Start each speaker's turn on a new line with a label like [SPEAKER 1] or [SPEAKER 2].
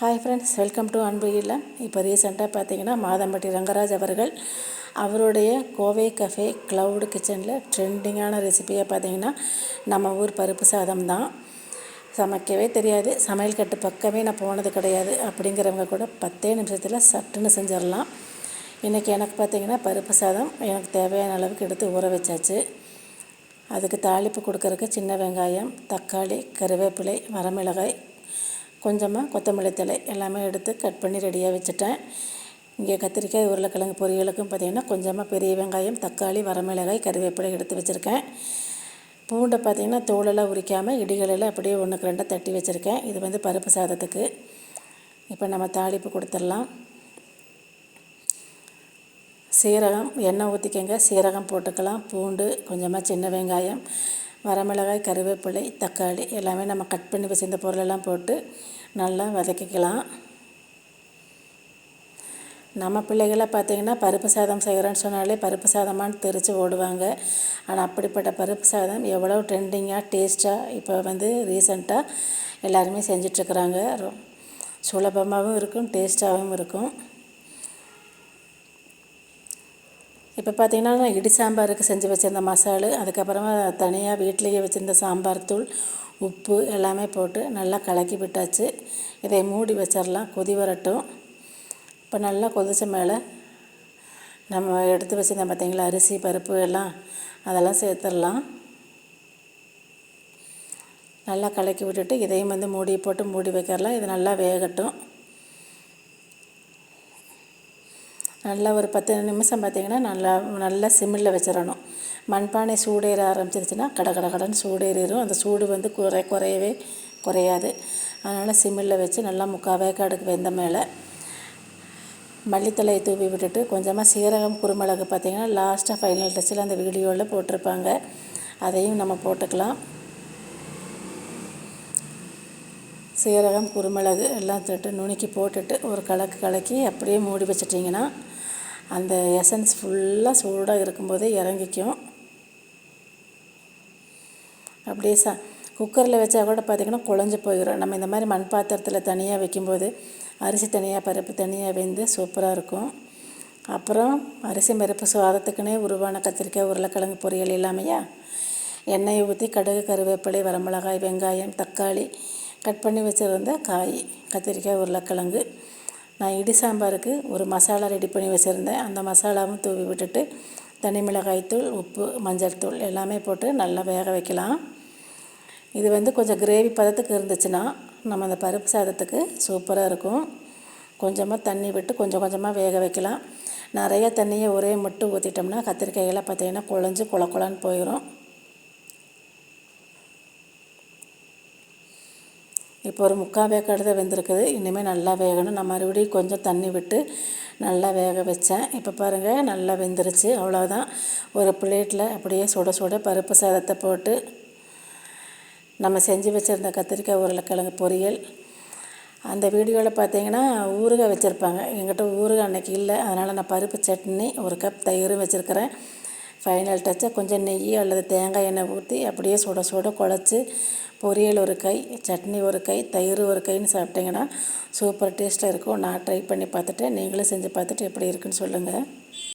[SPEAKER 1] Hi friends welcome to அன்பு இல்லம் இப்போ ரீசெண்டாக பார்த்தீங்கன்னா மாதம்பட்டி ரங்கராஜ் அவர்கள் அவருடைய கோவை கஃபே க்ளவுடு கிச்சனில் ட்ரெண்டிங்கான ரெசிபியை பார்த்தீங்கன்னா நம்ம ஊர் பருப்பு சாதம் தான். சமைக்கவே தெரியாது. சமையல் கட்டு பக்கமே நான் போனது கிடையாது. அப்படிங்கிறவங்க கூட பத்தே நிமிஷத்தில் சட்டுன்னு செஞ்சிடலாம். இன்றைக்கி எனக்கு பார்த்திங்கன்னா பருப்பு சாதம் எனக்கு தேவையான அளவுக்கு எடுத்து ஊற வச்சாச்சு. அதுக்கு தாளிப்பு கொடுக்கறதுக்கு சின்ன வெங்காயம் தக்காளி கருவேப்பிலை வரமிளகாய் கொஞ்சமாக கொத்தமல்லி தழை எல்லாமே எடுத்து கட் பண்ணி ரெடியாக வச்சுட்டேன். இங்கே கத்திரிக்காய் உருளைக்கிழங்கு பொரியலுக்கும் பார்த்திங்கன்னா கொஞ்சமாக பெரிய வெங்காயம் தக்காளி வரமிளகாய் கருவேப்பிலை எடுத்து வச்சுருக்கேன். பூண்டை பார்த்திங்கன்னா தோலெல்லாம் உரிக்காமல் இடிகளில் அப்படியே ஒன்றுக்கு ரெண்டாக தட்டி வச்சுருக்கேன். இது வந்து பருப்பு சாதத்துக்கு. இப்போ நம்ம தாளிப்பு கொடுத்துடலாம். சீரகம் எண்ணெய் ஊற்றிக்கங்க சீரகம் போட்டுக்கலாம். பூண்டு கொஞ்சமாக சின்ன வெங்காயம். வரமிளகாய் கருவேப்பிலை தக்காளி எல்லாமே நம்ம கட் பண்ணி வச்சிருந்த பொருளெல்லாம் போட்டு நல்லா வதக்கிக்கலாம். நம்ம பிள்ளைகளை பார்த்திங்கன்னா பருப்பு சாதம் செய்கிறேன்னு சொன்னாலே பருப்பு சாதமானு தெரித்து ஓடுவாங்க. ஆனால் அப்படிப்பட்ட பருப்பு சாதம் எவ்வளோ ட்ரெண்டிங்காக டேஸ்ட்டாக இப்போ வந்து ரீசண்டாக எல்லாருமே செஞ்சிட்ருக்குறாங்க சுலபமாகவும் இருக்கும் டேஸ்ட்டாகவும் இருக்கும். இப்போ பார்த்திங்கன்னா நான் இடி சாம்பாருக்கு செஞ்சு வச்சுருந்த மசாலு அதுக்கப்புறமா தனியாக வீட்டிலேயே வச்சுருந்த சாம்பார் தூள் உப்பு எல்லாமே போட்டு நல்லா கலக்கி விட்டாச்சு. இதை மூடி வச்சிடலாம் கொதி வரட்டும். இப்போ நல்லா கொதிச்ச மேலே நம்ம எடுத்து வச்சுருந்த பார்த்திங்களா அரிசி பருப்பு எல்லாம் அதெல்லாம் சேர்த்துடலாம் நல்லா கலக்கி விட்டுட்டு இதையும் வந்து மூடி போட்டு மூடி வைக்கிறலாம். இது நல்லா வேகட்டும். நல்லா ஒரு பத்து நிமிஷம் பார்த்திங்கன்னா நல்லா நல்லா சிம்மில் வச்சிடணும். மண்பானை சூடேற ஆரம்பிச்சிருச்சுன்னா கடை கடை கடன் சூடேறிடும் அந்த சூடு வந்து குறை குறையவே குறையாது. அதனால் சிம்மில் வச்சு நல்லா முக்கால் வேக்காடுக்கு வெந்த மேலே மல்லித்தலையை தூவி விட்டுட்டு கொஞ்சமாக சீரகம் குருமிளகு பார்த்திங்கன்னா லாஸ்ட்டாக ஃபைனல் டச்சில் அந்த வீடியோவில் போட்டிருப்பாங்க. அதையும் நம்ம போட்டுக்கலாம். சீரகம் குருமிளகு எல்லாம் தொட்டு நுணுக்கி போட்டுட்டு ஒரு கலக்கு கலக்கி அப்படியே மூடி வச்சிட்டிங்கன்னா அந்த எசன்ஸ் ஃபுல்லாக சூடாக இருக்கும்போதே இறங்கிக்கும். அப்படியே ச குக்கரில் வச்சா கூட பார்த்திங்கன்னா குழஞ்சி போயிடும் நம்ம இந்த மாதிரி மண் பாத்திரத்தில் தனியாக வைக்கும்போது அரிசி தனியாக பருப்பு தனியாக வெந்து சூப்பராக இருக்கும். அப்புறம் அரிசி பருப்பு சுவாதத்துக்குன்னே உருவான கத்திரிக்காய் உருளைக்கிழங்கு பொரியல் இல்லாமையா? எண்ணெயை ஊற்றி கடுகு கருவேப்பிலை வரமிளகாய் வெங்காயம் தக்காளி கட் பண்ணி வச்சுருந்த காய் கத்திரிக்காய் உருளைக்கிழங்கு. நான் இடி சாம்பாருக்கு ஒரு மசாலா ரெடி பண்ணி வச்சுருந்தேன். அந்த மசாலாவும் தூவி விட்டுட்டு தனி மிளகாய்த்தூள் உப்பு மஞ்சள் தூள் எல்லாமே போட்டு நல்லா வேக வைக்கலாம். இது வந்து கொஞ்சம் கிரேவி பதத்துக்கு இருந்துச்சுன்னா நம்ம அந்த பருப்பு சாதத்துக்கு சூப்பராக இருக்கும். கொஞ்சமாக தண்ணி விட்டு கொஞ்சம் கொஞ்சமாக வேக வைக்கலாம். நிறைய தண்ணியை ஒரே மட்டும் ஊற்றிட்டோம்னா கத்திரிக்காயெல்லாம் பார்த்திங்கன்னா குழஞ்சி குள குளன்னு போயிடும் இப்போ ஒரு முக்கால் வேக்காடு தான் வெந்திருக்குது. இனிமேல் நல்லா வேகணும். நான் மறுபடியும் கொஞ்சம் தண்ணி விட்டு நல்லா வேக வச்சேன். இப்போ பாருங்கள் நல்லா வெந்துருச்சு. அவ்வளோதான் ஒரு பிளேட்டில் அப்படியே சுட சுட பருப்பு சாதத்தை போட்டு நம்ம செஞ்சு வச்சுருந்த கத்திரிக்காய் உருளைக்கிழங்கு பொரியல். அந்த வீடியோவில் பார்த்தீங்கன்னா ஊறுகாய் வச்சுருப்பாங்க. எங்கிட்ட ஊறுகாய் அன்றைக்கி இல்லை. அதனால் நான் பருப்பு சட்னி ஒரு கப் தயிரும் வச்சுருக்கிறேன். ஃபைனல் டச்சாக கொஞ்சம் நெய் அல்லது தேங்காய் எண்ணெய் ஊற்றி அப்படியே சுட சுட குழச்சி பொரியல் ஒரு கை சட்னி ஒரு கை தயிர் ஒரு கைன்னு சாப்பிட்டிங்கன்னா சூப்பர் டேஸ்ட்டாக இருக்கும். நான் ட்ரை பண்ணி பார்த்துட்டு நீங்களும் செஞ்சு பார்த்துட்டு எப்படி இருக்குன்னு சொல்லுங்கள்